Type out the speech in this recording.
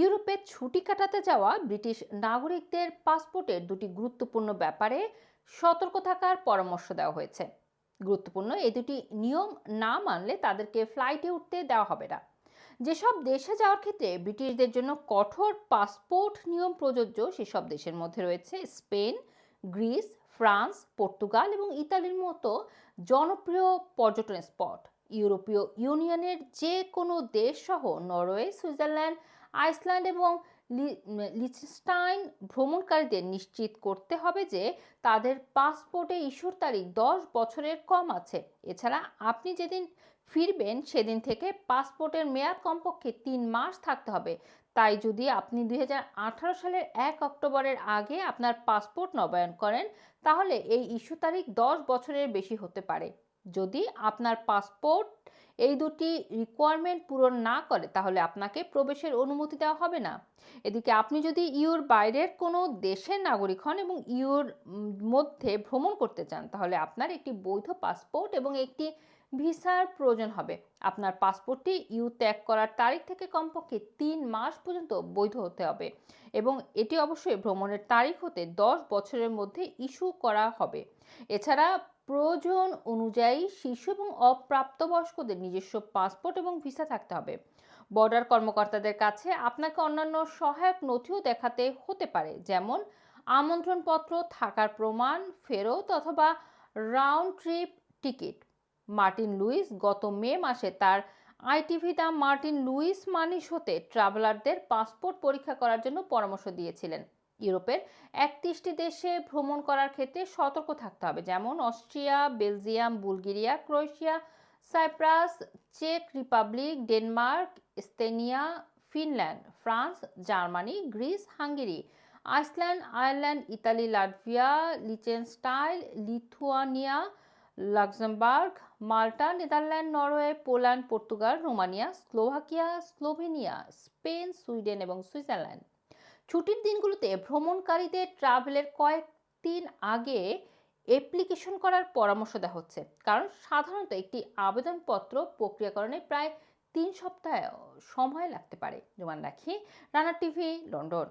ইউরোপে ছুটি কাটাতে যাওয়া ব্রিটিশ নাগরিকদের পাসপোর্টের দুটি গুরুত্বপূর্ণ ব্যাপারে সতর্ক থাকার পরামর্শ দেওয়া হয়েছে। গুরুত্বপূর্ণ এই দুটি নিয়ম না মানলে তাদেরকে ফ্লাইটে উঠতে দেওয়া হবে না। যেসব দেশে যাওয়ার ক্ষেত্রে ব্রিটিশদের জন্য কঠোর পাসপোর্ট নিয়ম প্রযোজ্য, সেসব দেশের মধ্যে রয়েছে স্পেন, গ্রিস, ফ্রান্স, পর্তুগাল এবং ইতালির মতো জনপ্রিয় পর্যটন স্পট। ইউরোপীয় ইউনিয়নের যে কোনো দেশ সহ নরওয়ে, সুইজারল্যান্ড আইসল্যান্ড এবং লি- লিচেনস্টাইন ভ্রমণকারীদের নিশ্চিত করতে হবে যে তাদের পাসপোর্টে ইস্যুর তারিখ দশ বছরের কম আছে। এছাড়া আপনি যেদিন ফিরবেন সেদিন থেকে পাসপোর্টের মেয়াদ কমপক্ষে তিন মাস থাকতে হবে। তাই যদি আপনি দু হাজার আঠারো সালের এক অক্টোবরের আগে আপনার পাসপোর্ট নবায়ন করেন, তাহলে এই ইস্যু তারিখ দশ বছরের বেশি হতে পারে। যদি আপনার পাসপোর্ট এই দুটি রিকোয়ারমেন্ট পূরণ না করে, তাহলে আপনাকে প্রবেশের অনুমতি দেওয়া হবে না। এদিকে আপনি যদি ইউর বাইরের কোনো দেশের নাগরিক হন এবং ইউর মধ্যে ভ্রমণ করতে চান, তাহলে আপনার একটি বৈধ পাসপোর্ট এবং একটি ভিসার প্রয়োজন হবে। আপনার পাসপোর্টটি ইউ ত্যাগ করার তারিখ থেকে কমপক্ষে তিন মাস পর্যন্ত বৈধ হতে হবে এবং এটি অবশ্যই ভ্রমণের তারিখ হতে দশ বছরের মধ্যে ইস্যু করা হবে। এছাড়া প্রয়োজন অনুযায়ী শিশু এবং অপ্রাপ্তবয়স্কদের নিজস্ব পাসপোর্ট এবং ভিসা থাকতে হবে। বর্ডার কর্মকর্তাদের কাছে আপনাকে অন্যান্য সহায়ক নথিও দেখাতে হতে পারে, যেমন আমন্ত্রণপত্র, থাকার প্রমাণ, ফেরত অথবা round trip ticket Martin Lewis গত মে মাসে তার আইটিভি দা মার্টিন লুইস মানিস হতে ট্রাভেলারদের পাসপোর্ট পরীক্ষা করার জন্য পরামর্শ দিয়েছিলেন। ইউরোপের একত্রিশটি দেশে ভ্রমণ করার ক্ষেত্রে সতর্ক থাকতে হবে, যেমন Austria, Belgium, Bulgaria, Croatia, Cyprus, check Republic, Denmark Estonia Finland, France, Germany, Greece, Hungary, Iceland, Ireland, Italy, Latvia Liechtenstein Lithuania Luxembourg, Malta, Netherland, Norway, Poland, Portugal, Romania, Slovakia, Slovenia, Spain, Sweden এবং Switzerland. ছুটির দিনগুলোতে ভ্রমণকারীদের ট্রাভেলের কয়েকদিন আগে application করার পরামর্শ দেওয়া হচ্ছে। কারণ সাধারণত একটি আবেদনপত্র প্রক্রিয়াকরণে প্রায় তিন সপ্তাহ সময় লাগতে পারে। জমান রাখি রানা টিভি, লন্ডন।